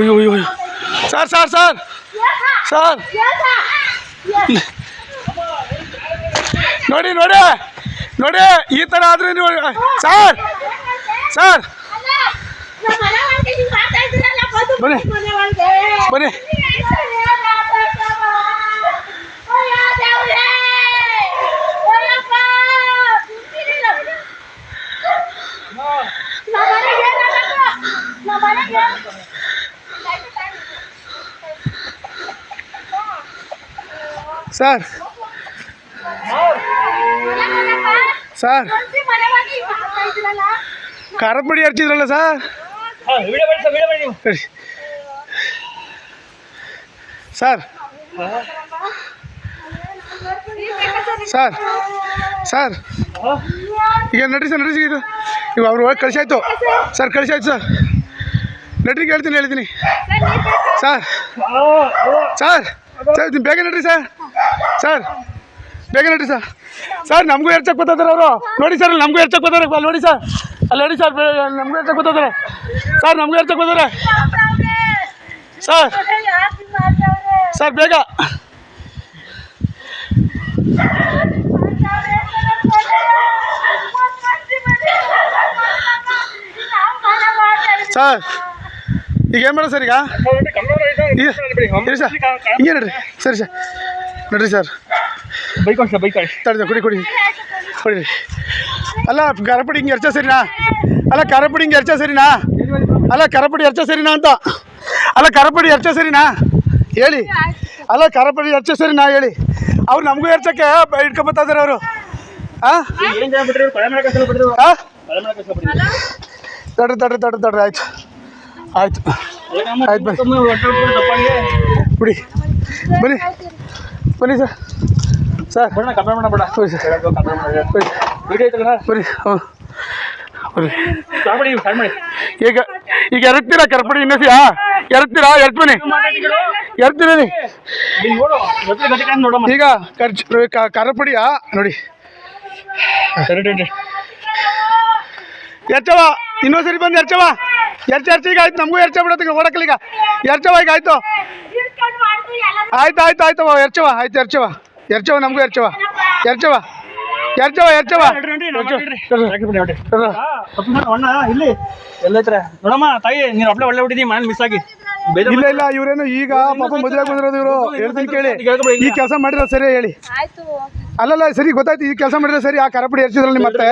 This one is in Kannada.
ಅಯ್ಯೋ ಅಯ್ಯೋ ಅಯ್ಯೋ ಸರ್ ಸರ್ ಸರ್ ಸರ್ ನೋಡಿ ನೋಡಿ ನೋಡಿ ಈ ಥರ ಆದರೆ ನೀವು ಸರ್ ಸರ್ ಬನ್ನಿ. ಬನ್ನಿ ಸರ್ ಸರ್ ಖಾರದ ಪುಡಿ ಹಚ್ಚಿದ್ರಲ್ಲ ಸರ್. ಸರಿ ಸರ್ ಸರ್ ಈಗ ನಡ್ರಿ ಸರ್ ನಡ್ರಿ ಇದು. ಇವಾಗ ಅವ್ರು ಹೋಗಿ ಕಳಿಸಾಯ್ತು. ಸರ್ ಕಳಿಸಾಯ್ತು ಸರ್ ನಡ್ರಿಗೆ ಹೇಳ್ತೀನಿ ಹೇಳ್ತೀನಿ. ಸರ್ ಸರ್ ಸರ್ ಬೇಗ ನಡ್ರಿ ಸರ್ ಸರ್ ಬೇಗ ನೋಡಿ ಸರ್. ಸರ್ ನಮಗೂ ಎರ್ಚಕ್ಕೆ ಗೊತ್ತಾದ್ರೆ ಅವರು. ನೋಡಿ ಸರ್ ನಮಗೂ ಎರ್ಚಕ್ಕೆ ಗೊತ್ತಾರೆ ಅಲ್ಲಿ ನೋಡಿ ಸರ್. ಅಲ್ಲಿ ನೋಡಿ ಸರ್ ನಮಗೂ ಎರ್ಚಕ್ಕೆ ಗೊತ್ತಾದ್ರೆ ಸರ್. ನಮಗೂ ಎರ್ಚಕ್ಕೆ ಗೊತ್ತಾರೆ ಸರ್. ಸರ್ ಬೇಗ. ಸರ್ ಈಗ ಏನು ಮಾಡೋದು ಸರ್ ಈಗ? ಸರ್. ಹಿಂಗೆ ನಡ್ರಿ. ಸರಿ ಸರ್. ನಡ್ರಿ ಸರ್. ಬೈಕ್ ಸರ್ ಬೈಕ್ ತಡೆದ ಕುಡಿ ಕುಡಿ. ಕುಡಿರಿ ಅಲ್ಲ ಖಾರಪುಡಿ ಹಿಂಗೆ ಎರ್ಚ ಸರಿನಾ? ಅಲ್ಲ ಖಾರಪುಡಿ ಹಿಂಗೆ ಎರ್ಚ ಸರಿನಾ? ಅಲ್ಲ ಖಾರಪುಡಿ ಎರ್ಚ ಸರಿನಾ ಅಂತ? ಅಲ್ಲ ಖಾರಪುಡಿ ಎರ್ಚ ಸರಿನಾ? ಹೇಳಿ. ಅಲ್ಲ ಖಾರಪುಡಿ ಎರ್ಚ ಸರಿನಾ ಹೇಳಿ. ಅವ್ರು ನಮಗೂ ಎರ್ಚಕ್ಕೆ ಇಟ್ಕೊಂಬತ್ತಾ ಇದಾರೆ ಅವರು. ಹಾಂ ತಡ್ರಿ ತಡ್ರಿ ತಡ್ರಿ ತಡ್ರಿ. ಆಯ್ತು. ಆಯ್ತು. ಆಯ್ತು ಬನ್ನಿ. ಬಿಡಿ ಬನ್ನಿ. ಬನ್ನಿ ಸರ್. ಸರ್. ಬಣ್ಣ ಕಂಪೇರ್ ಮಾಡಬೇಡ ಬನ್ನಿ ಸರ್. ಬನ್ನಿ ಐತಲ್ಲ ಬನ್ನಿ ಹ್ಞೂ ಬನ್ನಿ. ಈಗ ಈಗ ಎರಡ್ತೀರಾ ಕರ್ಪಡಿ ಇನ್ನಸಿಯಾ ಎರಡ್ತೀರಾ? ಎರ್ತ್ ಬನ್ನಿ. ನೋಡಮ್ಮ. ಈಗ ಖರ್ಚು ಖಾರಪುಡಿಯಾ ನೋಡಿ. ಎರ್ಚವ ಇನ್ನೊಂದು ಸರಿ. ಬಂದು ಎರ್ಚವ ಎರ್ಚ ಎರ್ಚ ಈಗ ಆಯ್ತು. ನಮಗೂ ಎರ್ಚ ಬಿಡತ್ತೆ ಓಡಕ್ಕಲ್ಲ ಈಗ. ಎರ್ಚವ ಈಗ ಆಯ್ತು. ಆಯ್ತು ಆಯ್ತು ಆಯ್ತು ಎರ್ಚವ ಆಯ್ತು ಎರ್ಚವ ಎರ್ಚವ ನಮಗೂ ಎರ್ಚವ ಎರ್ಚವ ಎರ್ಚವ ಎರ್ಚವ ಇಲ್ಲಿ ಎಲ್ಲೈತ್ರ ನೋಡಮ್ಮ ತಾಯಿ ನೀನು ಒಬ್ಳೆ ಒಳ್ಳೆ ಬಿಟ್ಟಿದ್ದೀನಿ ಮನೇಲಿ ಮಿಸ್ ಆಗಿ ಇಲ್ಲ ಇಲ್ಲ ಇವ್ರೇನು ಈಗ ಪಾಪ ಮದುವೆ ಬಂದಿರೋದು ಇವರು ಹೇಳ್ತೀನಿ ಕೇಳಿ ಈ ಕೆಲಸ ಮಾಡಿದ್ರೆ ಸರಿ ಹೇಳಿ ಅಲ್ಲಲ್ಲ ಸರಿ ಗೊತ್ತಾಯ್ತು ಈ ಕೆಲಸ ಮಾಡಿದ್ರೆ ಸರಿ ಆ ಕರಪಡಿ ಎರ್ಚಿದ್ರಲ್ಲಿ ಮತ್ತೆ